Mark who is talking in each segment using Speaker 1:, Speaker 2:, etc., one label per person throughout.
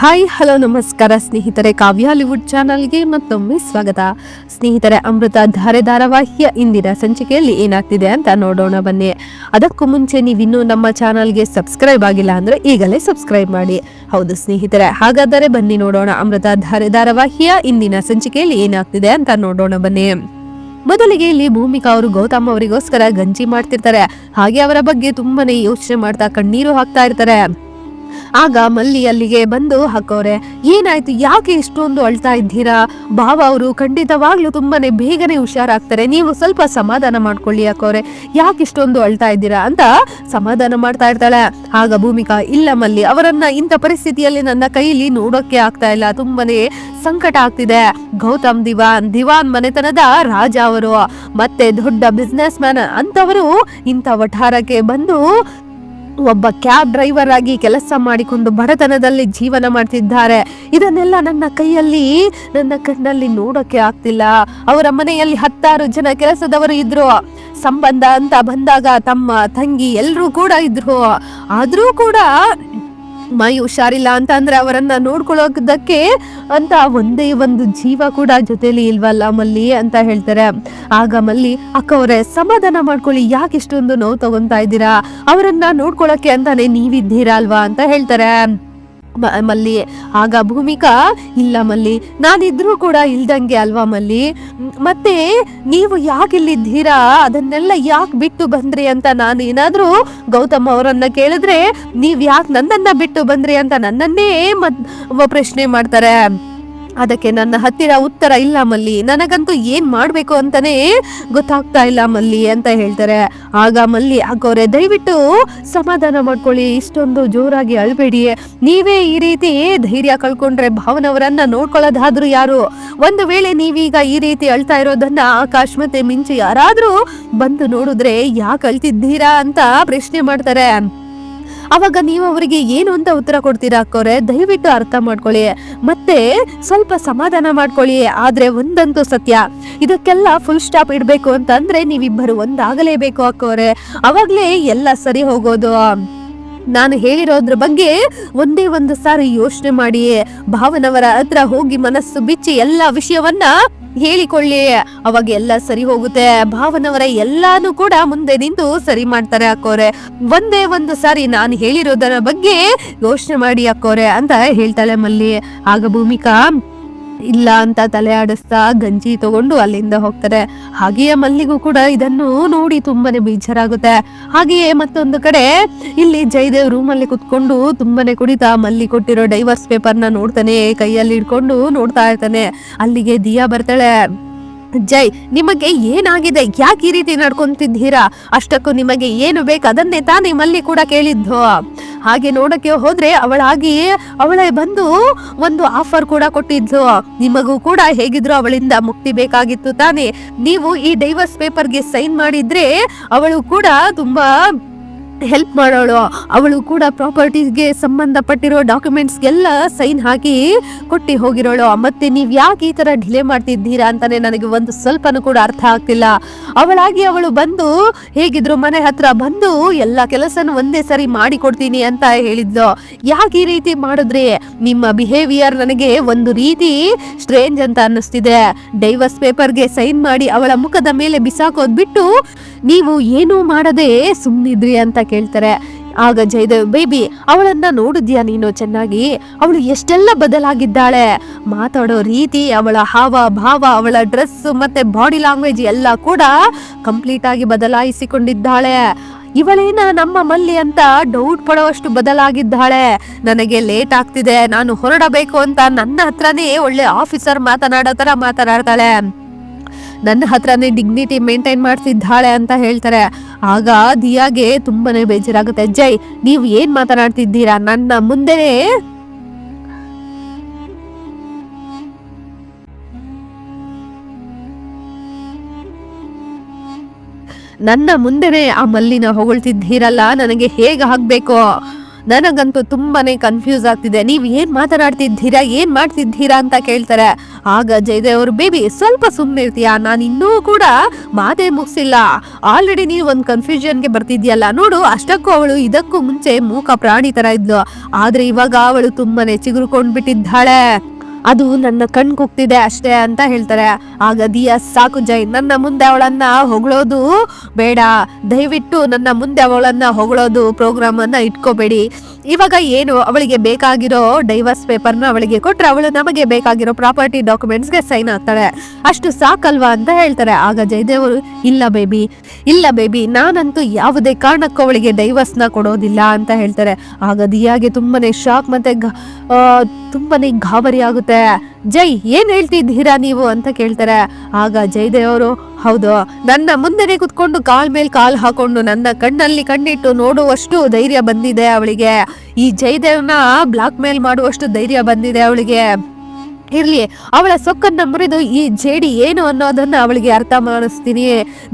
Speaker 1: Hi, hello, ನಮಸ್ಕಾರ ಸ್ನೇಹಿತರೆ ಕಾವ್ಯ Hollywood ಚಾನಲ್ಗೆ ಮತ್ತೊಮ್ಮೆ ಸ್ವಾಗತ. ಸ್ನೇಹಿತರೆ, ಅಮೃತ ಧಾರೆ ಧಾರಾವಾಹಿಯ ಇಂದಿನ ಸಂಚಿಕೆಯಲ್ಲಿ ಏನಾಗ್ತಿದೆ ಅಂತ ನೋಡೋಣ ಬನ್ನಿ. ಅದಕ್ಕೂ ಮುಂಚೆ ನೀವಿನ್ನೂ ನಮ್ಮ ಚಾನಲ್ಗೆ ಸಬ್ಸ್ಕ್ರೈಬ್ ಆಗಿಲ್ಲ ಅಂದ್ರೆ ಈಗಲೇ ಸಬ್ಸ್ಕ್ರೈಬ್ ಮಾಡಿ. ಹೌದು ಸ್ನೇಹಿತರೆ, ಹಾಗಾದರೆ ಬನ್ನಿ ನೋಡೋಣ ಅಮೃತ ಧಾರೆ ಧಾರಾವಾಹಿಯ ಇಂದಿನ ಸಂಚಿಕೆಯಲ್ಲಿ ಏನಾಗ್ತಿದೆ ಅಂತ ನೋಡೋಣ ಬನ್ನಿ. ಮೊದಲಿಗೆ ಇಲ್ಲಿ ಭೂಮಿಕಾ ಅವರು, ಗೌತಮ್ ಅವರಿಗೋಸ್ಕರ ಗಂಜಿ ಮಾಡ್ತಿರ್ತಾರೆ. ಹಾಗೆ ಅವರ ಬಗ್ಗೆ ತುಂಬಾನೇ ಯೋಚನೆ ಮಾಡ್ತಾ ಕಣ್ಣೀರು ಹಾಕ್ತಾ ಇರ್ತಾರೆ. ಆಗ ಮಲ್ಲಿ ಅಲ್ಲಿಗೆ ಬಂದು, ಹಾಕೋರೆ, ಏನಾಯ್ತು? ಯಾಕೆ ಇಷ್ಟೊಂದು ಅಳ್ತಾ ಇದ್ದೀರಾ? ಭಾವ ಅವರು ಖಂಡಿತವಾಗ್ಲೂ ತುಂಬಾನೇ ಬೇಗನೆ ಹುಷಾರಾಗ್ತಾರೆ. ನೀವು ಸ್ವಲ್ಪ ಸಮಾಧಾನ ಮಾಡ್ಕೊಳ್ಳಿ ಹಾಕೋರೆ. ಯಾಕೆ ಇಷ್ಟೊಂದು ಅಳ್ತಾ ಇದ್ದೀರಾ? ಅಂತ ಸಮಾಧಾನ ಮಾಡ್ತಾ ಇರ್ತಾಳೆ. ಆಗ ಭೂಮಿಕಾ, ಇಲ್ಲ ಮಲ್ಲಿ, ಅವರನ್ನ ಇಂಥ ಪರಿಸ್ಥಿತಿಯಲ್ಲಿ ನನ್ನ ಕೈಲಿ ನೋಡೋಕೆ ಆಗ್ತಾ ಇಲ್ಲ. ತುಂಬಾನೇ ಸಂಕಟ ಆಗ್ತಿದೆ. ಗೌತಮ್ ದಿವಾನ್ ದಿವಾನ್ ಮನೆತನದ ರಾಜ ಅವರು. ಮತ್ತೆ ದೊಡ್ಡ ಬಿಸ್ನೆಸ್ ಮ್ಯಾನ್ ಅಂತವರು ಇಂಥ ವಠಾರಕ್ಕೆ ಬಂದು ಒಬ್ಬ ಕ್ಯಾಬ್ ಡ್ರೈವರ್ ಆಗಿ ಕೆಲಸ ಮಾಡಿಕೊಂಡು ಬಡತನದಲ್ಲಿ ಜೀವನ ಮಾಡ್ತಿದ್ದಾರೆ. ಇದನ್ನೆಲ್ಲ ನನ್ನ ಕೈಯಲ್ಲಿ, ನನ್ನ ಕಣ್ಣಲ್ಲಿ ನೋಡೋಕೆ ಆಗ್ತಿಲ್ಲ. ಅವರ ಮನೆಯಲ್ಲಿ ಹತ್ತಾರು ಜನ ಕೆಲಸದವರು ಇದ್ರು. ಸಂಬಂಧ ಅಂತ ಬಂದಾಗ ತಮ್ಮ ತಂಗಿ ಎಲ್ಲರೂ ಕೂಡ ಇದ್ರು. ಆದರೂ ಕೂಡ ಮೈ ಹುಷಾರಿಲ್ಲ ಅಂತ ಅಂದ್ರೆ ಅವರನ್ನ ನೋಡ್ಕೊಳ್ಳೋದಕ್ಕೆ ಅಂತ ಒಂದೇ ಒಂದು ಜೀವ ಕೂಡ ಜೊತೆಲಿ ಇಲ್ವಲ್ಲ ಮಲ್ಲಿ ಅಂತ ಹೇಳ್ತಾರೆ. ಆಗ ಮಲ್ಲಿ ಅಕ್ಕ ಅವರೇ ಸಮಾಧಾನ ಮಾಡ್ಕೊಳ್ಳಿ. ಯಾಕೆ ಇಷ್ಟೊಂದು ನೋವು ತಗೊಂತಾ ಇದ್ದೀರಾ? ಅವರನ್ನ ನೋಡ್ಕೊಳಕ್ಕೆ ಅಂತಾನೆ ನೀವಿದ್ದೀರಾ ಅಲ್ವಾ ಅಂತ ಹೇಳ್ತಾರೆ. ಮಲ್ಲಿ. ಆಗ ಭೂಮಿಕಾ, ಇಲ್ಲ ಮಲ್ಲಿ, ನಾನಿದ್ರೂ ಕೂಡ ಇಲ್ದಂಗೆ ಅಲ್ವಾ ಮಲ್ಲಿ? ಮತ್ತೆ ನೀವು ಯಾಕೆ ಇಲ್ಲಿದ್ದೀರಾ ಅದನ್ನೆಲ್ಲ ಯಾಕೆ ಬಿಟ್ಟು ಬಂದ್ರಿ ಅಂತ ನಾನು ಏನಾದರೂ ಗೌತಮ್ ಅವರನ್ನ ಕೇಳಿದ್ರೆ ನೀವ್ ಯಾಕೆ ನನ್ನನ್ನ ಬಿಟ್ಟು ಬಂದ್ರಿ ಅಂತ ನನ್ನನ್ನೇ ಮತ್ ಪ್ರಶ್ನೆ ಮಾಡ್ತಾರೆ. ಅದಕ್ಕೆ ನನ್ನ ಹತ್ತಿರ ಉತ್ತರ ಇಲ್ಲ ಮಲ್ಲಿ. ನನಗಂತೂ ಏನ್ ಮಾಡ್ಬೇಕು ಅಂತಾನೆ ಗೊತ್ತಾಗ್ತಾ ಇಲ್ಲ ಮಲ್ಲಿ ಅಂತ ಹೇಳ್ತಾರೆ. ಆಗ ಮಲ್ಲಿ ಹಾಕೋರೆ ದಯವಿಟ್ಟು ಸಮಾಧಾನ ಮಾಡ್ಕೊಳ್ಳಿ. ಇಷ್ಟೊಂದು ಜೋರಾಗಿ ಅಳ್ಬೇಡಿ. ನೀವೇ ಈ ರೀತಿ ಧೈರ್ಯ ಕಳ್ಕೊಂಡ್ರೆ ಭಾವನವರನ್ನ ನೋಡ್ಕೊಳ್ಳೋದಾದ್ರೂ ಯಾರು? ಒಂದು ವೇಳೆ ನೀವೀಗ ಈ ರೀತಿ ಅಳ್ತಾ ಇರೋದನ್ನ ಆಕಾಶ್ ಮತ್ತೆ ಮಿಂಚು ಯಾರಾದ್ರೂ ಬಂದು ನೋಡಿದ್ರೆ ಯಾಕೆ ಅಳ್ತಿದ್ದೀರಾ ಅಂತ ಪ್ರಶ್ನೆ ಮಾಡ್ತಾರೆ. ಅವಾಗ ನೀವು ಅವರಿಗೆ ಏನು ಅಂತ ಉತ್ತರ ಕೊಡ್ತೀರಾ ಅಕ್ಕೋರೆ? ದಯವಿಟ್ಟು ಅರ್ಥ ಮಾಡ್ಕೊಳ್ಳಿ. ಮತ್ತೆ ಸ್ವಲ್ಪ ಸಮಾಧಾನ ಮಾಡ್ಕೊಳ್ಳಿ. ಆದ್ರೆ ಒಂದಂತೂ ಸತ್ಯ. ಇದಕ್ಕೆಲ್ಲ ಫುಲ್ ಸ್ಟಾಪ್ ಇಡಬೇಕು ಅಂತ ಅಂದ್ರೆ ನೀವಿಬ್ಬರು ಒಂದಾಗಲೇಬೇಕು ಅಕ್ಕೋರೆ. ಅವಾಗ್ಲೇ ಎಲ್ಲ ಸರಿ ಹೋಗೋದು. ನಾನು ಹೇಳಿರೋದ್ರ ಬಗ್ಗೆ ಒಂದೇ ಒಂದು ಸಾರಿ ಯೋಚನೆ ಮಾಡಿ. ಭಾವನವರ ಹತ್ರ ಹೋಗಿ ಮನಸ್ಸು ಬಿಚ್ಚಿ ಎಲ್ಲ ವಿಷಯವನ್ನ ಹೇಳಿಕೊಳ್ಳಿ, ಅವಾಗ ಎಲ್ಲ ಸರಿ ಹೋಗುತ್ತೆ. ಭಾವನವರ ಎಲ್ಲಾನು ಕೂಡ ಮುಂದೆ ನಿಂತು ಸರಿ ಮಾಡ್ತಾರೆ ಅಕ್ಕೋರೆ. ಒಂದೇ ಒಂದು ಸಾರಿ ನಾನು ಹೇಳಿರೋದರ ಬಗ್ಗೆ ಯೋಚನೆ ಮಾಡಿ ಅಕ್ಕೋರೆ ಅಂತ ಹೇಳ್ತಾಳೆ ಮಲ್ಲಿ. ಆಗ ಭೂಮಿಕಾ ಇಲ್ಲ ಅಂತ ತಲೆ ಆಡಿಸ್ತಾ ಗಂಜಿ ತಗೊಂಡು ಅಲ್ಲಿಂದ ಹೋಗ್ತಾರೆ. ಹಾಗೆಯೇ ಮಲ್ಲಿಗೂ ಕೂಡ ಇದನ್ನು ನೋಡಿ ತುಂಬಾನೇ ಬೇಜಾರಾಗುತ್ತೆ. ಹಾಗೆಯೇ ಮತ್ತೊಂದು ಕಡೆ ಇಲ್ಲಿ ಜಯದೇವ್ ರೂಮ್ ಅಲ್ಲಿ ಕುತ್ಕೊಂಡು ತುಂಬಾನೇ ಕುಡಿತಾ ಮಲ್ಲಿ ಕೊಟ್ಟಿರೋ ಡೈವರ್ಸ್ ಪೇಪರ್ನ ನೋಡ್ತಾನೆ, ಕೈಯಲ್ಲಿ ಇಟ್ಕೊಂಡು ನೋಡ್ತಾ ಇರ್ತಾನೆ. ಅಲ್ಲಿಗೆ ದಿಯಾ ಬರ್ತಾಳೆ. ಜೈ, ನಿಮಗೆ ಏನಾಗಿದೆ? ಯಾಕೆ ಈ ರೀತಿ ನಡ್ಕೊಂತಿದ್ದೀರಾ? ಅಷ್ಟಕ್ಕೂ ನಿಮಗೆ ಏನು ಬೇಕು? ಅದನ್ನೇ ತಾನೇ ಮಲ್ಲಿ ಕೂಡ ಕೇಳಿದ್ದು. ಹಾಗೆ ನೋಡಕ್ಕೆ ಹೋದ್ರೆ ಅವಳಾಗಿ ಅವಳ ಬಂದು ಒಂದು ಆಫರ್ ಕೂಡ ಕೊಟ್ಟಿದ್ದು. ನಿಮಗೂ ಕೂಡ ಹೇಗಿದ್ರು ಅವಳಿಂದ ಮುಕ್ತಿ ಬೇಕಾಗಿತ್ತು ತಾನೇ. ನೀವು ಈ ಡೈವರ್ಸ್ ಪೇಪರ್ಗೆ ಸೈನ್ ಮಾಡಿದ್ರೆ ಅವಳು ಕೂಡ ತುಂಬಾ ಹೆಲ್ಪ್ ಮಾಡೋಳು. ಅವಳು ಕೂಡ ಪ್ರಾಪರ್ಟೀಸ್ಗೆ ಸಂಬಂಧಪಟ್ಟಿರೋ ಡಾಕ್ಯುಮೆಂಟ್ಸ್ಗೆಲ್ಲ ಸೈನ್ ಹಾಕಿ ಕೊಟ್ಟು ಹೋಗಿರೋಳು. ಮತ್ತೆ ನೀವು ಯಾಕೆ ಈ ಥರ ಡಿಲೇ ಮಾಡ್ತಿದ್ದೀರಾ ಅಂತಾನೆ ನನಗೆ ಒಂದು ಸ್ವಲ್ಪನೂ ಕೂಡ ಅರ್ಥ ಆಗ್ತಿಲ್ಲ. ಅವಳಾಗಿ ಅವಳು ಬಂದು ಹೇಗಿದ್ರು ಮನೆ ಹತ್ರ ಬಂದು ಎಲ್ಲ ಕೆಲಸನೂ ಒಂದೇ ಸರಿ ಮಾಡಿ ಕೊಡ್ತೀನಿ ಅಂತ ಹೇಳಿದ್ಲು. ಯಾಕೆ ಈ ರೀತಿ ಮಾಡಿದ್ರಿ? ನಿಮ್ಮ ಬಿಹೇವಿಯರ್ ನನಗೆ ಒಂದು ರೀತಿ ಸ್ಟ್ರೇಂಜ್ ಅಂತ ಅನ್ನಿಸ್ತಿದೆ. ಡೈವರ್ಸ್ ಪೇಪರ್ಗೆ ಸೈನ್ ಮಾಡಿ ಅವಳ ಮುಖದ ಮೇಲೆ ಬಿಸಾಕೋದ್ಬಿಟ್ಟು ನೀವು ಏನೂ ಮಾಡದೆ ಸುಮ್ಮನಿದ್ರಿ ಅಂತ ಕೇಳ್ತಾರೆ. ಆಗ ಜಯದೇವ್, ಬೇಬಿ, ಅವಳನ್ನ ನೋಡಿದ್ಯಾ ನೀನು ಚೆನ್ನಾಗಿ? ಅವಳು ಎಷ್ಟೆಲ್ಲ ಬದಲಾಗಿದ್ದಾಳೆ? ಮಾತಾಡೋ ರೀತಿ, ಅವಳ ಹಾವ, ಭಾವ, ಅವಳ ಡ್ರೆಸ್ ಮತ್ತೆ ಬಾಡಿ ಲ್ಯಾಂಗ್ವೇಜ್ ಎಲ್ಲ ಕೂಡ ಕಂಪ್ಲೀಟ್ ಆಗಿ ಬದಲಾಯಿಸಿಕೊಂಡಿದ್ದಾಳೆ. ಇವಳೇನ ನಮ್ಮ ಮಲ್ಲಿ ಅಂತ ಡೌಟ್ ಪಡೋವಷ್ಟು ಬದಲಾಗಿದ್ದಾಳೆ. ನನಗೆ ಲೇಟ್ ಆಗ್ತಿದೆ, ನಾನು ಹೊರಡಬೇಕು ಅಂತ ನನ್ನ ಹತ್ರನೇ ಒಳ್ಳೆ ಆಫೀಸರ್ ಮಾತನಾಡೋ ತರ ಮಾತನಾಡ್ತಾಳೆ. ನನ್ನ ಹತ್ರನೇ ಡಿಗ್ನಿಟಿ ಮೇಂಟೈನ್ ಮಾಡ್ತಿದ್ದಾಳೆ ಅಂತ ಹೇಳ್ತಾರೆ. ಆಗ ದಿಯಾಗೆ ತುಂಬಾನೇ ಬೇಜಾರಾಗುತ್ತೆ. ಜೈ, ನೀವು ಏನ್ ಮಾತನಾಡ್ತಿದ್ದೀರಾ? ನನ್ನ ಮುಂದೆನೆ. ನನ್ನ ಮುಂದೆನೆ ಆ ಮಲ್ಲಿನ ಹೊಗಳ್ತಿದ್ದೀರಲ್ಲ, ನನಗೆ ಹೇಗೆ ಆಗ್ಬೇಕು? ನನಗಂತೂ ತುಂಬಾನೇ ಕನ್ಫ್ಯೂಸ್ ಆಗ್ತಿದೆ. ನೀವ್ ಏನ್ ಮಾತನಾಡ್ತಿದ್ದೀರಾ, ಏನ್ ಮಾಡ್ತಿದ್ದೀರಾ ಅಂತ ಕೇಳ್ತಾರೆ. ಆಗ ಜಯದೇವ್ ಅವರು, ಬೇಬಿ, ಸ್ವಲ್ಪ ಸುಮ್ಮನೆ ಇರ್ತೀಯಾ? ನಾನು ಇನ್ನೂ ಕೂಡ ಮಾತೇ ಮುಗಿಸಿಲ್ಲ. ಆಲ್ರೆಡಿ ನೀವು ಒಂದು ಕನ್ಫ್ಯೂಷನ್ಗೆ ಬರ್ತಿದ್ಯಲ್ಲ. ನೋಡು, ಅಷ್ಟಕ್ಕೂ ಅವಳು ಇದಕ್ಕೂ ಮುಂಚೆ ಮೂಕ ಪ್ರಾಣಿ ತರ ಇದ್ಲು. ಆದ್ರೆ ಇವಾಗ ಅವಳು ತುಂಬಾನೇ ಚಿಗುರುಕೊಂಡ್ ಬಿಟ್ಟಿದ್ದಾಳೆ ಅದು ನನ್ನ ಕಣ್ ಕುಗ್ತಿದೆ ಅಷ್ಟೇ ಅಂತ ಹೇಳ್ತಾರೆ. ಆಗ ದಿಯಾ ಸಾಕು ಜೈ, ನನ್ನ ಮುಂದೆ ಅವಳನ್ನ ಹೊಗಳೋದು ಬೇಡ. ದಯವಿಟ್ಟು ನನ್ನ ಮುಂದೆ ಅವಳನ್ನ ಹೊಗಳೋದು ಪ್ರೋಗ್ರಾಮ್ ಅನ್ನ ಇಟ್ಕೋಬೇಡಿ. ಇವಾಗ ಏನು ಅವಳಿಗೆ ಬೇಕಾಗಿರೋ ಡೈವರ್ಸ್ ಪೇಪರ್ನ ಅವಳಿಗೆ ಕೊಟ್ಟರೆ ಅವಳು ನಮಗೆ ಬೇಕಾಗಿರೋ ಪ್ರಾಪರ್ಟಿ ಡಾಕ್ಯುಮೆಂಟ್ಸ್ಗೆ ಸೈನ್ ಆಗ್ತಾಳೆ. ಅಷ್ಟು ಸಾಕಲ್ವಾ ಅಂತ ಹೇಳ್ತಾರೆ. ಆಗ ಜಯದೇವರು, ಇಲ್ಲ ಬೇಬಿ ಇಲ್ಲ ಬೇಬಿ, ನಾನಂತೂ ಯಾವುದೇ ಕಾರಣಕ್ಕೂ ಅವಳಿಗೆ ಡೈವರ್ಸ್ನ ಕೊಡೋದಿಲ್ಲ ಅಂತ ಹೇಳ್ತಾರೆ. ಆಗ ದಿಯಾಗೆ ತುಂಬಾನೇ ಶಾಕ್ ಮತ್ತೆ ತುಂಬಾನೇ ಗಾಬರಿ ಆಗುತ್ತೆ. ಜೈ, ಏನ್ ಹೇಳ್ತಿದ್ದೀರಾ ನೀವು ಅಂತ ಕೇಳ್ತಾರೆ. ಆಗ ಜಯದೇವ್ ಅವರು, ಹೌದು, ನನ್ನ ಮುಂದೆನೆ ಕುತ್ಕೊಂಡು ಕಾಲ್ ಮೇಲೆ ಕಾಲ್ ಹಾಕೊಂಡು ನನ್ನ ಕಣ್ಣಲ್ಲಿ ಕಣ್ಣಿಟ್ಟು ನೋಡುವಷ್ಟು ಧೈರ್ಯ ಬಂದಿದೆ ಅವಳಿಗೆ. ಈ ಜಯದೇವ್ನ ಬ್ಲಾಕ್ ಮೇಲ್ ಮಾಡುವಷ್ಟು ಧೈರ್ಯ ಬಂದಿದೆ ಅವಳಿಗೆ. ಇರ್ಲಿ, ಅವಳ ಸೊಕ್ಕನ್ನ ಮುರಿದು ಈ ಜೇಡಿ ಏನು ಅನ್ನೋದನ್ನ ಅವಳಿಗೆ ಅರ್ಥ ಮಾಡಿಸ್ತೀನಿ.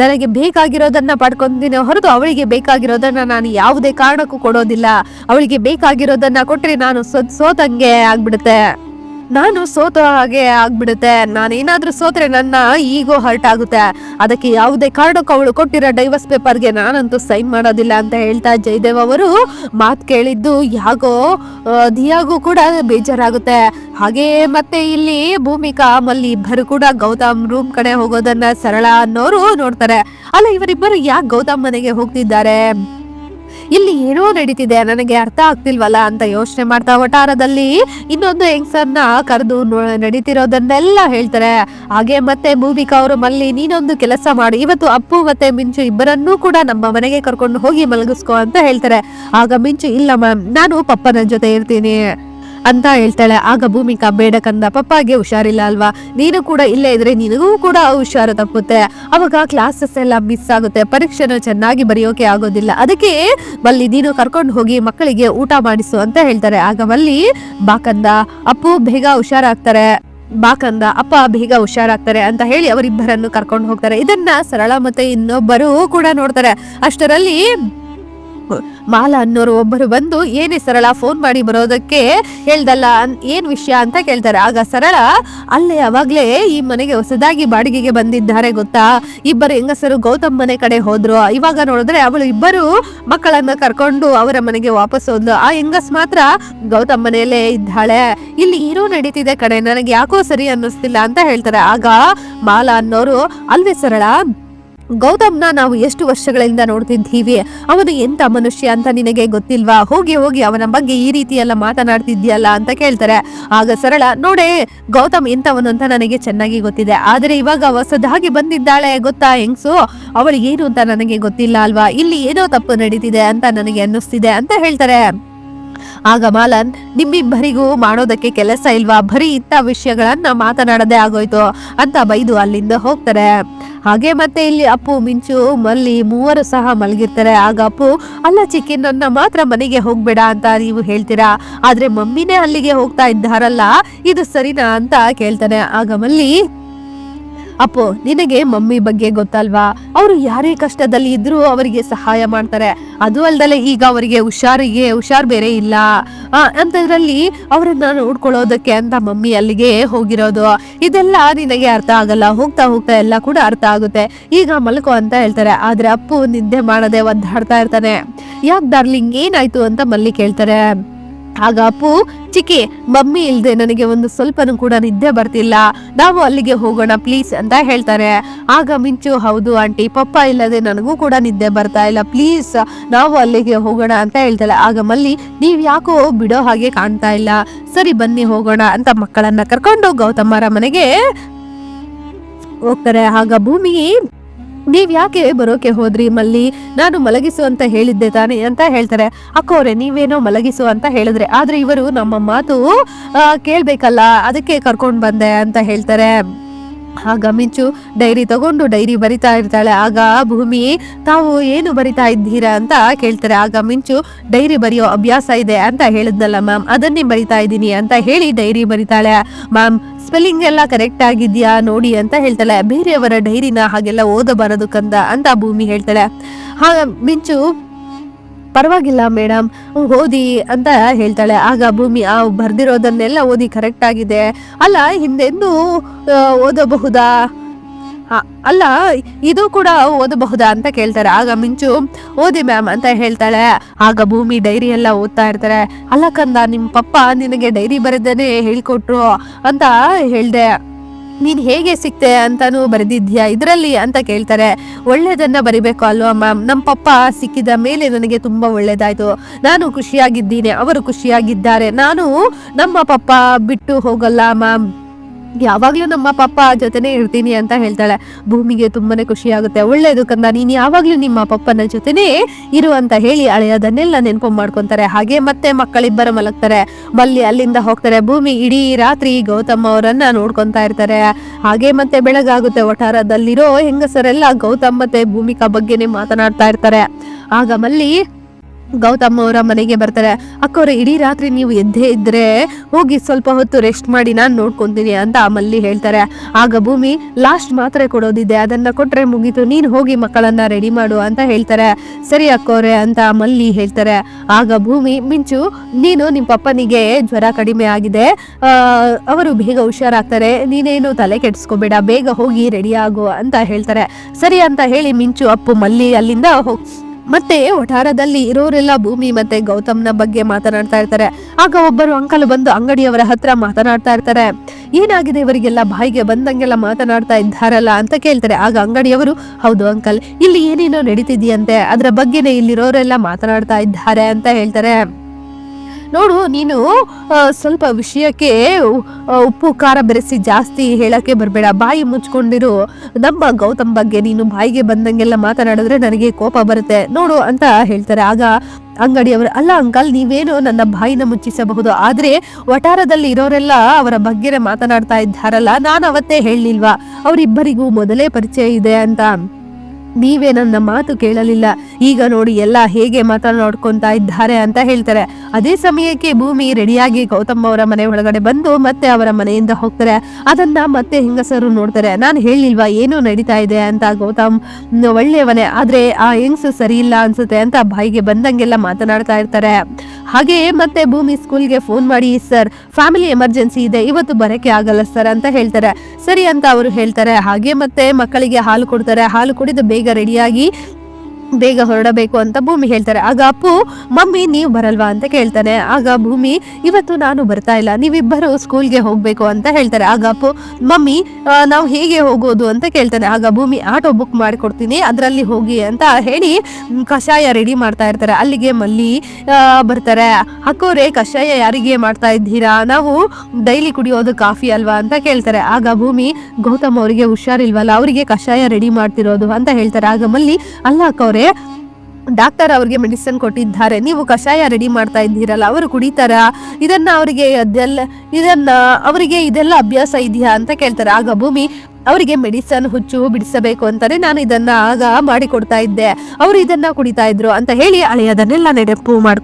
Speaker 1: ನನಗೆ ಬೇಕಾಗಿರೋದನ್ನ ಪಡ್ಕೊತೀನಿ ಹೊರತು ಅವಳಿಗೆ ಬೇಕಾಗಿರೋದನ್ನ ನಾನು ಯಾವುದೇ ಕಾರಣಕ್ಕೂ ಕೊಡೋದಿಲ್ಲ. ಅವಳಿಗೆ ಬೇಕಾಗಿರೋದನ್ನ ಕೊಟ್ರೆ ನಾನು ಸೋತಂಗೆ ಆಗ್ಬಿಡುತ್ತೆ. ನಾನು ಸೋತೋ ಹಾಗೆ ಆಗ್ಬಿಡುತ್ತೆ. ನಾನೇನಾದ್ರೂ ಸೋತ್ರೆ ನನ್ನ ಈಗೋ ಹರ್ಟ್ ಆಗುತ್ತೆ. ಅದಕ್ಕೆ ಯಾವುದೇ ಕಾರಣಕ್ಕೂ ಅವಳು ಕೊಟ್ಟಿರೋ ಡೈವರ್ಸ್ ಪೇಪರ್ಗೆ ನಾನಂತೂ ಸೈನ್ ಮಾಡೋದಿಲ್ಲ ಅಂತ ಹೇಳ್ತಾ ಜಯದೇವ್ ಅವರು ಮಾತು ಕೇಳಿದ್ದು ಯಾಗೋ ದಿಯಾಗೂ ಕೂಡ ಬೇಜಾರಾಗುತ್ತೆ. ಹಾಗೇ ಮತ್ತೆ ಇಲ್ಲಿ ಭೂಮಿಕಾ ಮಲ್ಲಿ ಇಬ್ಬರು ಕೂಡ ಗೌತಮ್ ರೂಮ್ ಕಡೆ ಹೋಗೋದನ್ನ ಸರಳ ಅನ್ನೋರು ನೋಡ್ತಾರೆ. ಅಲ್ಲ, ಇವರಿಬ್ಬರು ಯಾಕೆ ಗೌತಮ್ ಮನೆಗೆ ಹೋಗ್ತಿದ್ದಾರೆ? ಇಲ್ಲಿ ಏನೋ ನಡೀತಿದೆ, ನನಗೆ ಅರ್ಥ ಆಗ್ತಿಲ್ವಲ್ಲ ಅಂತ ಯೋಚನೆ ಮಾಡ್ತಾ ವಟಾರದಲ್ಲಿ ಇನ್ನೊಂದು ಹೆಂಗ್ಸರ್ನ ಕರೆದು ನಡೀತಿರೋದನ್ನೆಲ್ಲ ಹೇಳ್ತಾರೆ. ಹಾಗೆ ಮತ್ತೆ ಭೂಮಿಕಾ ಅವರು ಮಲ್ಲಿ, ನೀನೊಂದು ಕೆಲಸ ಮಾಡು. ಇವತ್ತು ಅಪ್ಪು ಮತ್ತೆ ಮಿಂಚು ಇಬ್ಬರನ್ನೂ ಕೂಡ ನಮ್ಮ ಮನೆಗೆ ಕರ್ಕೊಂಡು ಹೋಗಿ ಮಲಗಿಸ್ಕೋ ಅಂತ ಹೇಳ್ತಾರೆ. ಆಗ ಮಿಂಚು, ಇಲ್ಲ ಮ್ಯಾಮ್, ನಾನು ಪಪ್ಪನ ಜೊತೆ ಇರ್ತೀನಿ. ಅಂತ ಹೇಳ್ತಾಳೆ. ಆಗ ಭೂಮಿಕಾ, ಬೇಡ ಕಂದ, ಪಪ್ಪಾಗೆ ಹುಷಾರಿಲ್ಲ ಅಲ್ವಾ? ನೀನು ಕೂಡ ಇಲ್ಲೇ ಇದ್ರೆ ನಿನಗೂ ಕೂಡ ಹುಷಾರು ತಪ್ಪುತ್ತೆ. ಅವಾಗ ಕ್ಲಾಸಸ್ ಎಲ್ಲ ಮಿಸ್ ಆಗುತ್ತೆ. ಪರೀಕ್ಷೆನೂ ಚೆನ್ನಾಗಿ ಬರೆಯೋಕೆ ಆಗೋದಿಲ್ಲ. ಅದಕ್ಕೆ ಮಲ್ಲಿ ನೀನು ಕರ್ಕೊಂಡು ಹೋಗಿ ಮಕ್ಕಳಿಗೆ ಊಟ ಮಾಡಿಸು ಅಂತ ಹೇಳ್ತಾರೆ. ಆಗ ಮಲ್ಲಿ ಬಾಕಂದ ಅಪ್ಪು ಬೇಗ ಹುಷಾರಾಗ್ತಾರೆ. ಬಾಕಂದ ಅಪ್ಪ ಬೇಗ ಹುಷಾರಾಗ್ತಾರೆ ಅಂತ ಹೇಳಿ ಅವರಿಬ್ಬರನ್ನು ಕರ್ಕೊಂಡು ಹೋಗ್ತಾರೆ. ಇದನ್ನ ಸರಳ ಮತ್ತೆ ಇನ್ನೊಬ್ಬರು ಕೂಡ ನೋಡ್ತಾರೆ. ಅಷ್ಟರಲ್ಲಿ ಮಾಲಾ ಅನ್ನೋರು ಒಬ್ಬರು ಬಂದು, ಏನೇ ಸರಳ ಫೋನ್ ಮಾಡಿ ಬರೋದಕ್ಕೆ ಹೇಳ್ದಲ್ಲ ಏನ್ ವಿಷಯ ಅಂತ ಕೇಳ್ತಾರೆ. ಆಗ ಸರಳ ಅಲ್ಲೇ ಅವಾಗ್ಲೇ ಈ ಮನೆಗೆ ಹೊಸದಾಗಿ ಬಾಡಿಗೆಗೆ ಬಂದಿದ್ದಾರೆ ಗೊತ್ತಾ? ಇಬ್ಬರು ಹೆಂಗಸರು ಗೌತಮ್ ಮನೆ ಕಡೆ ಹೋದ್ರು. ಇವಾಗ ನೋಡಿದ್ರೆ ಅವಳು ಇಬ್ಬರು ಮಕ್ಕಳನ್ನ ಕರ್ಕೊಂಡು ಅವರ ಮನೆಗೆ ವಾಪಸ್ ಹೋದ್ಲು. ಆ ಹೆಂಗಸ್ ಮಾತ್ರ ಗೌತಮ್ ಮನೆಯಲ್ಲೇ ಇದ್ದಾಳೆ. ಇಲ್ಲಿ ಏನೋ ನಡೀತಿದೆ ಕಡೆ ನನಗೆ ಯಾಕೋ ಸರಿ ಅನ್ನಿಸ್ತಿಲ್ಲ ಅಂತ ಹೇಳ್ತಾರೆ. ಆಗ ಮಾಲಾ ಅನ್ನೋರು, ಅಲ್ವೇ ಸರಳ ಗೌತಮ್ನ ನಾವು ಎಷ್ಟು ವರ್ಷಗಳಿಂದ ನೋಡ್ತಿದ್ದೀವಿ, ಅವನು ಎಂತ ಮನುಷ್ಯ ಅಂತ ನಿನಗೆ ಗೊತ್ತಿಲ್ವಾ? ಹೋಗಿ ಹೋಗಿ ಅವನ ಬಗ್ಗೆ ಈ ರೀತಿ ಎಲ್ಲ ಮಾತನಾಡ್ತಿದ್ಯಲ್ಲ ಅಂತ ಕೇಳ್ತಾರೆ. ಆಗ ಸರಳ, ನೋಡೆ, ಗೌತಮ್ ಎಂತವನು ಅಂತ ನನಗೆ ಚೆನ್ನಾಗಿ ಗೊತ್ತಿದೆ. ಆದರೆ ಇವಾಗ ಹೊಸದಾಗಿ ಬಂದಿದ್ದಾಳೆ, ಗೊತ್ತಾ ಹೆಂಗ್ಸು? ಅವಳಿಗೇನು ಅಂತ ನನಗೆ ಗೊತ್ತಿಲ್ಲ ಅಲ್ವಾ? ಇಲ್ಲಿ ಏನೋ ತಪ್ಪು ನಡೀತಿದೆ ಅಂತ ನನಗೆ ಅನ್ನಿಸ್ತಿದೆ ಅಂತ ಹೇಳ್ತಾರೆ. ಆಗ ಮಾಲನ್ ನಿಮ್ಮಿಬ್ಬರಿಗೂ ಮಾಡೋದಕ್ಕೆ ಕೆಲಸ ಇಲ್ವಾ? ಬರೀ ಇಂಥ ವಿಷಯಗಳನ್ನ ಮಾತನಾಡದೆ ಆಗೋಯ್ತು ಅಂತ ಬೈದು ಅಲ್ಲಿಂದ ಹೋಗ್ತಾರೆ. ಹಾಗೆ ಮತ್ತೆ ಇಲ್ಲಿ ಅಪ್ಪು, ಮಿಂಚು, ಮಲ್ಲಿ ಮೂವರು ಸಹ ಮಲಗಿರ್ತಾರೆ. ಆಗ ಅಪ್ಪು, ಅಲ್ಲ ಚಿಕ್ಕಿ ಮಾತ್ರ ಮನೆಗೆ ಹೋಗ್ಬೇಡ ಅಂತ ನೀವು ಹೇಳ್ತೀರಾ? ಆದ್ರೆ ಮಮ್ಮಿನೇ ಅಲ್ಲಿಗೆ ಹೋಗ್ತಾ ಇದ್ದಾರಲ್ಲ, ಇದು ಸರಿನಾ ಅಂತ ಕೇಳ್ತಾನೆ. ಆಗ ಮಲ್ಲಿ ಅಪ್ಪು, ನಿನಗೆ ಮಮ್ಮಿ ಬಗ್ಗೆ ಗೊತ್ತಲ್ವಾ? ಅವರು ಯಾರೇ ಕಷ್ಟದಲ್ಲಿ ಇದ್ರೂ ಅವರಿಗೆ ಸಹಾಯ ಮಾಡ್ತಾರೆ. ಅದು ಅಲ್ದಲೆ ಈಗ ಅವರಿಗೆ ಹುಷಾರಿಗೆ ಹುಷಾರ್ ಬೇರೆ ಇಲ್ಲ. ಅಂತದ್ರಲ್ಲಿ ಅವರನ್ನ ನೋಡ್ಕೊಳ್ಳೋದಕ್ಕೆ ಅಂತ ಮಮ್ಮಿ ಅಲ್ಲಿಗೆ ಹೋಗಿರೋದು. ಇದೆಲ್ಲ ನಿನಗೆ ಅರ್ಥ ಆಗಲ್ಲ. ಹೋಗ್ತಾ ಹೋಗ್ತಾ ಎಲ್ಲ ಕೂಡ ಅರ್ಥ ಆಗುತ್ತೆ. ಈಗ ಮಲ್ಕೋ ಅಂತ ಹೇಳ್ತಾರೆ. ಆದ್ರೆ ಅಪ್ಪು ನಿದ್ದೆ ಮಾಡದೆ ಒದ್ದಾಡ್ತಾ ಇರ್ತಾನೆ. ಯಾಕೆ ಡಾರ್ಲಿಂಗ್ ಏನಾಯ್ತು ಅಂತ ಮಲ್ಲಿ ಕೇಳ್ತಾರೆ. ಆಗ ಅಪ್ಪು, ಚಿಕ್ಕಿ, ಮಮ್ಮಿ ಇಲ್ಲದೆ ನನಗೆ ಒಂದು ಸ್ವಲ್ಪನೂ ಕೂಡ ನಿದ್ದೆ ಬರ್ತಿಲ್ಲ. ನಾವು ಅಲ್ಲಿಗೆ ಹೋಗೋಣ, ಪ್ಲೀಸ್, ಅಂತ ಹೇಳ್ತಾರೆ. ಆಗ ಮಿಂಚು, ಹೌದು ಆಂಟಿ, ಪಪ್ಪ ಇಲ್ಲದೆ ನನಗೂ ಕೂಡ ನಿದ್ದೆ ಬರ್ತಾ ಇಲ್ಲ, ಪ್ಲೀಸ್ ನಾವು ಅಲ್ಲಿಗೆ ಹೋಗೋಣ, ಅಂತ ಹೇಳ್ತಾಳೆ. ಆಗ ಮಲ್ಲಿ, ನೀವು ಯಾಕೋ ಬಿಡೋ ಹಾಗೆ ಕಾಣ್ತಾ ಇಲ್ಲ. ಸರಿ ಬನ್ನಿ ಹೋಗೋಣ, ಅಂತ ಮಕ್ಕಳನ್ನ ಕರ್ಕೊಂಡು ಗೌತಮರ ಮನೆಗೆ ಹೋಗ್ತಾರೆ. ಆಗ ಭೂಮಿ ನೀವ್ ಯಾಕೆ ಬರೋಕೆ ಹೋದ್ರಿ ಮಲ್ಲಿ? ನಾನು ಮಲಗಿಸು ಅಂತ ಹೇಳಿದ್ದೆ ತಾನೆ ಅಂತ ಹೇಳ್ತಾರೆ. ಅಕ್ಕೋರೆ, ನೀವೇನೋ ಮಲಗಿಸು ಅಂತ ಹೇಳಿದ್ರೆ, ಆದ್ರೆ ಇವರು ನಮ್ಮ ಮಾತು ಕೇಳ್ಬೇಕಲ್ಲ, ಅದಕ್ಕೆ ಕರ್ಕೊಂಡ್ ಬಂದೆ ಅಂತ ಹೇಳ್ತಾರೆ. ಆಗ ಮಿಂಚು ಡೈರಿ ತಗೊಂಡು ಡೈರಿ ಬರಿತಾ ಇರ್ತಾಳೆ. ಆಗ ಭೂಮಿ ತಾವು ಏನು ಬರಿತಾ ಇದ್ದೀರಾ ಅಂತ ಕೇಳ್ತಾರೆ. ಆಗ ಮಿಂಚು, ಡೈರಿ ಬರೆಯೋ ಅಭ್ಯಾಸ ಇದೆ ಅಂತ ಹೇಳಿದ್ನಲ್ಲ ಮ್ಯಾಮ್. ಅದನ್ನೇ ಬರಿತಾ ಇದ್ದೀನಿ ಅಂತ ಹೇಳಿ ಡೈರಿ ಬರಿತಾಳೆ. ಮ್ಯಾಮ್, ಸ್ಪೆಲ್ಲಿಂಗ್ ಎಲ್ಲ ಕರೆಕ್ಟ್ ಆಗಿದ್ಯಾ? ನೋಡಿ ಅಂತ ಹೇಳ್ತಾಳೆ. ಬೇರೆಯವರ ಡೈರಿನ ಹಾಗೆಲ್ಲ ಓದಬಾರದು ಕಂದ ಅಂತ ಭೂಮಿ ಹೇಳ್ತಾಳೆ. ಹಾಗ ಮಿಂಚು ಪರವಾಗಿಲ್ಲ ಮೇಡಮ್ ಓದಿ ಅಂತ ಹೇಳ್ತಾಳೆ. ಆಗ ಭೂಮಿ, ಆ ಬರ್ದಿರೋದನ್ನೆಲ್ಲ ಓದಿ ಕರೆಕ್ಟ್ ಆಗಿದೆ. ಅಲ್ಲ, ಹಿಂದೆಂದು ಓದಬಹುದಾ? ಅಲ್ಲ, ಇದು ಕೂಡ ಓದಬಹುದಾ ಅಂತ ಕೇಳ್ತಾರೆ. ಆಗ ಮಿಂಚು, ಓದಿ ಮ್ಯಾಮ್ ಅಂತ ಹೇಳ್ತಾಳೆ. ಆಗ ಭೂಮಿ ಡೈರಿ ಎಲ್ಲ ಓದ್ತಾ ಇರ್ತಾರೆ. ಅಲ್ಲ ಕಂದ, ನಿಮ್ಮ ಪಪ್ಪ ನಿನಗೆ ಡೈರಿ ಬರೆದೇನೆ ಹೇಳ್ಕೊಟ್ರು ಅಂತ ಹೇಳ್ದೆ. ನೀನ್ ಹೇಗೆ ಸಿಕ್ತೆ ಅಂತಾನು ಬರೆದಿದ್ಯಾ? ಇದರಲ್ಲಿ ಅಂತ ಕೇಳ್ತಾರೆ. ಒಳ್ಳೇದನ್ನ ಬರಿಬೇಕು ಅಲ್ವಾ, ಮ್ಯಾಮ್? ನಮ್ಮ ಪಪ್ಪ ಸಿಕ್ಕಿದ ಮೇಲೆ ನನಗೆ ತುಂಬಾ ಒಳ್ಳೇದಾಯ್ತು. ನಾನು ಖುಷಿಯಾಗಿದ್ದೀನಿ, ಅವರು ಖುಷಿಯಾಗಿದ್ದಾರೆ. ನಾನು ನಮ್ಮ ಪಪ್ಪ ಬಿಟ್ಟು ಹೋಗಲ್ಲ, ಮ್ಯಾಮ್. ಯಾವಾಗ್ಲೂ ನಮ್ಮ ಪಪ್ಪ ಜೊತೆನೇ ಇರ್ತೀನಿ ಅಂತ ಹೇಳ್ತಾಳೆ. ಭೂಮಿಗೆ ತುಂಬಾನೇ ಖುಷಿ ಆಗುತ್ತೆ ಒಳ್ಳೇದು ಕಂದ, ನೀನ್ ಯಾವಾಗ್ಲೂ ನಿಮ್ಮ ಪಪ್ಪನ ಜೊತೆನೇ ಇರು ಅಂತ ಹೇಳಿ ಹಳೆಯದನ್ನೆಲ್ಲ ನೆನಪು ಮಾಡ್ಕೊಂತಾರೆ. ಹಾಗೆ ಮತ್ತೆ ಮಕ್ಕಳಿಬ್ಬರ ಮಲಗ್ತಾರೆ. ಮಲ್ಲಿ ಅಲ್ಲಿಂದ ಹೋಗ್ತಾರೆ. ಭೂಮಿ ಇಡೀ ರಾತ್ರಿ ಗೌತಮ್ ಅವರನ್ನ ನೋಡ್ಕೊಂತಾ ಇರ್ತಾರೆ. ಹಾಗೆ ಮತ್ತೆ ಬೆಳಗಾಗುತ್ತೆ ವಠಾರದಲ್ಲಿರೋ ಹೆಂಗಸರೆಲ್ಲ ಗೌತಮ್ ಮತ್ತೆ ಭೂಮಿಕಾ ಬಗ್ಗೆನೇ ಮಾತನಾಡ್ತಾ ಇರ್ತಾರೆ. ಆಗ ಮಲ್ಲಿ ಗೌತಮ್ ಅವರ ಮನೆಗೆ ಬರ್ತಾರೆ. ಅಕ್ಕವ್ರೆ ಇಡೀ ರಾತ್ರಿ ನೀವು ಎದ್ದೇ ಇದ್ರೆ ಹೋಗಿ ಸ್ವಲ್ಪ ಹೊತ್ತು ರೆಸ್ಟ್ ಮಾಡಿ, ನಾನು ನೋಡ್ಕೊಂತೀನಿ ಅಂತ ಮಲ್ಲಿ ಹೇಳ್ತಾರೆ. ಆಗ ಭೂಮಿ, ಲಾಸ್ಟ್ ಮಾತ್ರೆ ಕೊಡೋದಿದೆ, ಅದನ್ನ ಕೊಟ್ರೆ ಮುಗೀತು, ನೀನು ಹೋಗಿ ಮಕ್ಕಳನ್ನ ರೆಡಿ ಮಾಡು ಅಂತ ಹೇಳ್ತಾರೆ. ಸರಿ ಅಕ್ಕವ್ರೆ ಅಂತ ಮಲ್ಲಿ ಹೇಳ್ತಾರೆ. ಆಗ ಭೂಮಿ, ಮಿಂಚು, ನೀನು ನಿಮ್ಮ ಪಪ್ಪನಿಗೆ ಜ್ವರ ಕಡಿಮೆ ಆಗಿದೆ. ಅವರು ಬೇಗ ಹುಷಾರಾಗ್ತಾರೆ, ನೀನೇನು ತಲೆ ಕೆಡಿಸ್ಕೋಬೇಡ, ಬೇಗ ಹೋಗಿ ರೆಡಿ ಆಗು ಅಂತ ಹೇಳ್ತಾರೆ. ಸರಿ ಅಂತ ಹೇಳಿ ಮಿಂಚು ಅಪ್ಪು ಮಲ್ಲಿ ಅಲ್ಲಿಂದ ಮತ್ತೆ ವಠಾರದಲ್ಲಿ ಇರೋರೆಲ್ಲ ಭೂಮಿ ಮತ್ತೆ ಗೌತಮ್ನ ಬಗ್ಗೆ ಮಾತನಾಡ್ತಾ ಇರ್ತಾರೆ. ಆಗ ಒಬ್ಬರು ಅಂಕಲ್ ಬಂದು ಅಂಗಡಿಯವರ ಹತ್ರ ಮಾತನಾಡ್ತಾ ಇರ್ತಾರೆ. ಏನಾಗಿದೆ ಇವರಿಗೆಲ್ಲ? ಬಾಯಿಗೆ ಬಂದಂಗೆಲ್ಲ ಮಾತನಾಡ್ತಾ ಇದ್ದಾರಲ್ಲ ಅಂತ ಕೇಳ್ತಾರೆ. ಆಗ ಅಂಗಡಿಯವರು, ಹೌದು ಅಂಕಲ್, ಇಲ್ಲಿ ಏನೇನೋ ನಡೀತಿದೆಯಂತೆ. ಅದರ ಬಗ್ಗೆನೇ ಇಲ್ಲಿರೋರೆಲ್ಲ ಮಾತನಾಡ್ತಾ ಇದ್ದಾರೆ ಅಂತ ಹೇಳ್ತಾರೆ. ನೋಡು, ನೀನು ಸ್ವಲ್ಪ ವಿಷಯಕ್ಕೆ ಉಪ್ಪು, ಖಾರ ಬೆರೆಸಿ ಜಾಸ್ತಿ ಹೇಳಕ್ಕೆ ಬರಬೇಡ. ಬಾಯಿ ಮುಚ್ಕೊಂಡಿರು. ನಮ್ಮ ಗೌತಮ್ ಬಗ್ಗೆ ನೀನು ಬಾಯಿಗೆ ಬಂದಂಗೆಲ್ಲ ಮಾತನಾಡಿದ್ರೆ ನನಗೆ ಕೋಪ ಬರುತ್ತೆ. ನೋಡು ಅಂತ ಹೇಳ್ತಾರೆ. ಆಗ ಅಂಗಡಿಯವರು, ಅಲ್ಲ ಅಂಕಲ್, ನೀವೇನು ನನ್ನ ಬಾಯಿನ ಮುಚ್ಚಿಸಬಹುದು? ಆದ್ರೆ ವಟಾರದಲ್ಲಿ ಇರೋರೆಲ್ಲ ಅವರ ಬಗ್ಗೆನೇ ಮಾತನಾಡ್ತಾ ಇದ್ದಾರಲ್ಲ, ನಾನು ಅವತ್ತೇ ಹೇಳಲಿಲ್ವಾ ಅವರಿಬ್ಬರಿಗೂ ಮೊದಲೇ ಪರಿಚಯ ಇದೆ ಅಂತ. ನೀವೇ ನನ್ನ ಮಾತು ಕೇಳಲಿಲ್ಲ. ಈಗ ನೋಡಿ ಎಲ್ಲ ಹೇಗೆ ಮಾತನಾಡ್ಕೊತಾ ಇದ್ದಾರೆ ಅಂತ ಹೇಳ್ತಾರೆ. ಅದೇ ಸಮಯಕ್ಕೆ ಭೂಮಿ ರೆಡಿಯಾಗಿ ಗೌತಮ್ ಅವರ ಮನೆ ಒಳಗಡೆ ಬಂದು ಮತ್ತೆ ಅವರ ಮನೆಯಿಂದ ಹೋಗ್ತಾರೆ. ಅದನ್ನ ಮತ್ತೆ ಹೆಂಗಸರು ನೋಡ್ತಾರೆ. ನಾನು ಹೇಳಿಲ್ವಾ ಏನು ನಡೀತಾ ಇದೆ ಅಂತ ಗೌತಮ್ ಒಳ್ಳೆಯವನೇ. ಆದ್ರೆ ಆ ಹೆಂಗಸು ಸರಿ ಇಲ್ಲ ಅನ್ಸುತ್ತೆ ಅಂತ ಬಾಯಿಗೆ ಬಂದಂಗೆಲ್ಲ ಮಾತನಾಡ್ತಾ ಇರ್ತಾರೆ. ಹಾಗೆಯೇ ಮತ್ತೆ ಭೂಮಿ ಸ್ಕೂಲ್ಗೆ ಫೋನ್ ಮಾಡಿ, ಸರ್, ಫ್ಯಾಮಿಲಿ ಎಮರ್ಜೆನ್ಸಿ ಇದೆ. ಇವತ್ತು ಬರಕ್ಕೆ ಆಗಲ್ಲ ಸರ್, ಅಂತ ಹೇಳ್ತಾರೆ. ಸರಿ ಅಂತ ಅವರು ಹೇಳ್ತಾರೆ. ಹಾಗೆ ಮತ್ತೆ ಮಕ್ಕಳಿಗೆ ಹಾಲು ಕೊಡ್ತಾರೆ. ಹಾಲು ಕುಡಿದು ಬೇಗ ರೆಡಿಯಾಗಿ ಬೇಗ ಹೊರಡಬೇಕು ಅಂತ ಭೂಮಿ ಹೇಳ್ತಾರೆ. ಆಗ ಅಪ್ಪು, ಮಮ್ಮಿ, ನೀವು ಬರಲ್ವಾ? ಅಂತ ಕೇಳ್ತಾನೆ. ಆಗ ಭೂಮಿ, ಇವತ್ತು ನಾನು ಬರ್ತಾ ಇಲ್ಲ. ನೀವಿಬ್ಬರು ಸ್ಕೂಲ್ಗೆ ಹೋಗಬೇಕು ಅಂತ ಹೇಳ್ತಾರೆ. ಆಗ ಅಪ್ಪು, ಮಮ್ಮಿ ನಾವು ಹೇಗೆ ಹೋಗೋದು? ಅಂತ ಕೇಳ್ತಾನೆ. ಆಗ ಭೂಮಿ, ಆಟೋ ಬುಕ್ ಮಾಡಿಕೊಡ್ತೀನಿ. ಅದರಲ್ಲಿ ಹೋಗಿ ಅಂತ ಹೇಳಿ ಕಷಾಯ ರೆಡಿ ಮಾಡ್ತಾ ಇರ್ತಾರೆ. ಅಲ್ಲಿಗೆ ಮಲ್ಲಿ ಬರ್ತಾರೆ. ಅಕ್ಕೋರೆ, ಕಷಾಯ ಯಾರಿಗೆ ಮಾಡ್ತಾ ಇದ್ದೀರಾ? ನಾವು ಡೈಲಿ ಕುಡಿಯೋದು ಕಾಫಿ ಅಲ್ವಾ? ಅಂತ ಕೇಳ್ತಾರೆ. ಆಗ ಭೂಮಿ, ಗೌತಮ್ ಅವರಿಗೆ ಹುಷಾರಿಲ್ವಲ್ಲ? ಅವರಿಗೆ ಕಷಾಯ ರೆಡಿ ಮಾಡ್ತಿರೋದು? ಅಂತ ಹೇಳ್ತಾರೆ. ಆಗ ಮಲ್ಲಿ, ಅಲ್ಲ ಅಕ್ಕವ್ರೆ ಡಾಕ್ಟರ್ ಅವ್ರಿಗೆ ಮೆಡಿಸಿನ್ ಕೊಟ್ಟಿದ್ದಾರೆ. ನೀವು ಕಷಾಯ ರೆಡಿ ಮಾಡ್ತಾ ಇದ್ದೀರಲ್ಲ, ಅವರು ಕುಡಿತಾರ? ಇದನ್ನ ಅವರಿಗೆ ಅದೆಲ್ಲ, ಇದನ್ನ ಅವರಿಗೆ ಇದೆಲ್ಲ ಅಭ್ಯಾಸ ಇದೆಯಾ ಅಂತ ಕೇಳ್ತಾರೆ. ಆಗ ಭೂಮಿ ಅವರಿಗೆ ಮೆಡಿಸನ್ ಹುಚ್ಚು ಬಿಡಿಸಬೇಕು ಅಂತಾರೆ. ನಾನು ಇದನ್ನ ಆಗ ಮಾಡಿಕೊಡ್ತಾ ಇದ್ದೆ. ಅವರು ಇದನ್ನ ಕುಡಿತಾ ಇದ್ರು ಅಂತ ಹೇಳಿ ಹಳೆಯದನ್ನೆಲ್ಲ ನೆನಪು ಮಾಡ್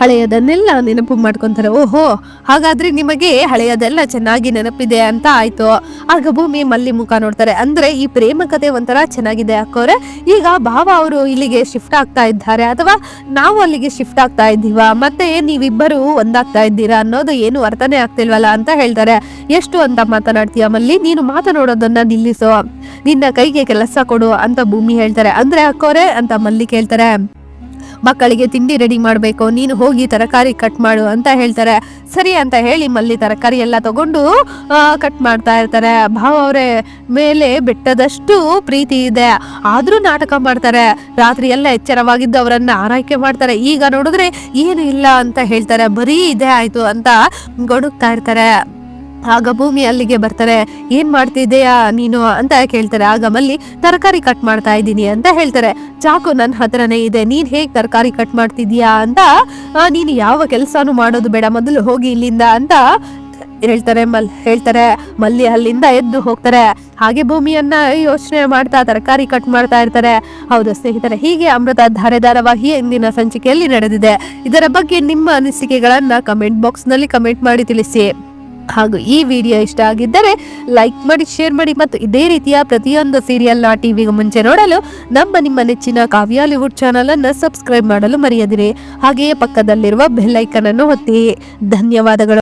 Speaker 1: ಹಳೆಯದನ್ನೆಲ್ಲ ನೆನಪು ಮಾಡ್ಕೊತಾರೆ. ಓಹೋ, ಹಾಗಾದ್ರೆ ನಿಮಗೆ ಹಳೆಯದೆಲ್ಲ ಚೆನ್ನಾಗಿ ನೆನಪಿದೆ ಅಂತ ಆಯ್ತು. ಆಗ ಭೂಮಿ ಮಲ್ಲಿ ಮುಖ ನೋಡ್ತಾರೆ. ಅಂದ್ರೆ ಈ ಪ್ರೇಮ ಕಥೆ ಒಂಥರ ಚೆನ್ನಾಗಿದೆ ಅಕ್ಕೋರೆ. ಈಗ ಭಾವ ಅವರು ಇಲ್ಲಿಗೆ ಶಿಫ್ಟ್ ಆಗ್ತಾ ಇದ್ದಾರೆ. ಅಥವಾ ನಾವು ಅಲ್ಲಿಗೆ ಶಿಫ್ಟ್ ಆಗ್ತಾ ಇದ್ದೀವಾ? ಮತ್ತೆ ನೀವಿಬ್ಬರು ಒಂದಾಗ್ತಾ ಇದ್ದೀರಾ ಅನ್ನೋದು ಏನು ಅರ್ಥನೇ ಆಗ್ತಿಲ್ವಲ್ಲ ಅಂತ ಹೇಳ್ತಾರೆ. ಎಷ್ಟು ಅಂತ ಮಾತನಾಡ್ತೀಯ ಮಲ್ಲಿ? ನೀನು ಮಾತನಾಡೋದನ್ನ ನಿಲ್ಲಿಸೋ. ನಿನ್ನ ಕೈಗೆ ಕೆಲಸ ಕೊಡು ಅಂತ ಭೂಮಿ ಹೇಳ್ತಾರೆ. ಅಂದ್ರೆ ಅಕ್ಕೋರೆ ಅಂತ ಮಲ್ಲಿ ಕೇಳ್ತಾರೆ. ಮಕ್ಕಳಿಗೆ ತಿಂಡಿ ರೆಡಿ ಮಾಡಬೇಕು, ನೀನು ಹೋಗಿ ತರಕಾರಿ ಕಟ್ ಮಾಡು ಅಂತ ಹೇಳ್ತಾರೆ. ಸರಿ ಅಂತ ಹೇಳಿ ಮಲ್ಲಿ ತರಕಾರಿ ಎಲ್ಲ ತಗೊಂಡು ಕಟ್ ಮಾಡ್ತಾ ಇರ್ತಾರೆ. ಭಾವ ಅವರೇ ಮೇಲೆ ಬೆಟ್ಟದಷ್ಟು ಪ್ರೀತಿ ಇದೆ. ಆದರೂ ನಾಟಕ ಮಾಡ್ತಾರೆ. ರಾತ್ರಿ ಎಲ್ಲ ಎಚ್ಚರವಾಗಿದ್ದು ಅವರನ್ನು ಆರೈಕೆ ಮಾಡ್ತಾರೆ. ಈಗ ನೋಡಿದ್ರೆ ಏನು ಇಲ್ಲ ಅಂತ ಹೇಳ್ತಾರೆ. ಬರೀ ಇದೆ ಆಯ್ತು ಅಂತ ಗೊಣಗ್ತಾ ಇರ್ತಾರೆ. ಆಗ ಭೂಮಿ ಅಲ್ಲಿಗೆ ಬರ್ತಾರೆ. ಏನ್ ಮಾಡ್ತಿದ್ದೀಯಾ ನೀನು ಅಂತ ಕೇಳ್ತಾರೆ. ಆಗ ಮಲ್ಲಿ, ತರಕಾರಿ ಕಟ್ ಮಾಡ್ತಾ ಇದ್ದೀನಿ ಅಂತ ಹೇಳ್ತಾರೆ. ಚಾಕು ನನ್ನ ಹತ್ರನೇ ಇದೆ, ನೀನ್ ಹೇಗ್ ತರಕಾರಿ ಕಟ್ ಮಾಡ್ತಿದ್ಯಾ ಅಂತ ನೀನು ಯಾವ ಕೆಲಸನೂ ಮಾಡೋದು ಬೇಡ, ಮೊದಲು ಹೋಗಿ ಇಲ್ಲಿಂದ ಅಂತ ಹೇಳ್ತಾರೆ ಮಲ್, ಹೇಳ್ತಾರೆ. ಮಲ್ಲಿ ಅಲ್ಲಿಂದ ಎದ್ದು ಹೋಗ್ತಾರೆ. ಹಾಗೆ ಭೂಮಿಯನ್ನ ಯೋಚನೆ ಮಾಡ್ತಾ, ತರಕಾರಿ ಕಟ್ ಮಾಡ್ತಾ ಇರ್ತಾರೆ. ಹೌದು ಸ್ನೇಹಿತರೆ, ಹೀಗೆ ಅಮೃತ ಧಾರೆ ಧಾರಾವಾಹಿ ಇಂದಿನ ಸಂಚಿಕೆಯಲ್ಲಿ ನಡೆದಿದೆ. ಇದರ ಬಗ್ಗೆ ನಿಮ್ಮ ಅನಿಸಿಕೆಗಳನ್ನ ಕಮೆಂಟ್ ಬಾಕ್ಸ್ನಲ್ಲಿ ಕಮೆಂಟ್ ಮಾಡಿ ತಿಳಿಸಿ. ಹಾಗೂ ಈ ವಿಡಿಯೋ ಇಷ್ಟ ಆಗಿದ್ದರೆ ಲೈಕ್ ಮಾಡಿ, ಶೇರ್ ಮಾಡಿ ಮತ್ತು ಇದೇ ರೀತಿಯ ಪ್ರತಿಯೊಂದು ಸೀರಿಯಲ್ನ ಟಿವಿಗೆ ಮುಂಚೆ ನೋಡಲು ನಮ್ಮ ನಿಮ್ಮ ನೆಚ್ಚಿನ ಕಾವ್ಯಾಲಿವುಡ್ ಚಾನಲ್ ಅನ್ನು ಸಬ್ಸ್ಕ್ರೈಬ್ ಮಾಡಲು ಮರೆಯದಿರಿ. ಹಾಗೆಯೇ ಪಕ್ಕದಲ್ಲಿರುವ ಬೆಲ್ ಐಕನ್ ಅನ್ನು ಒತ್ತಿ. ಧನ್ಯವಾದಗಳು.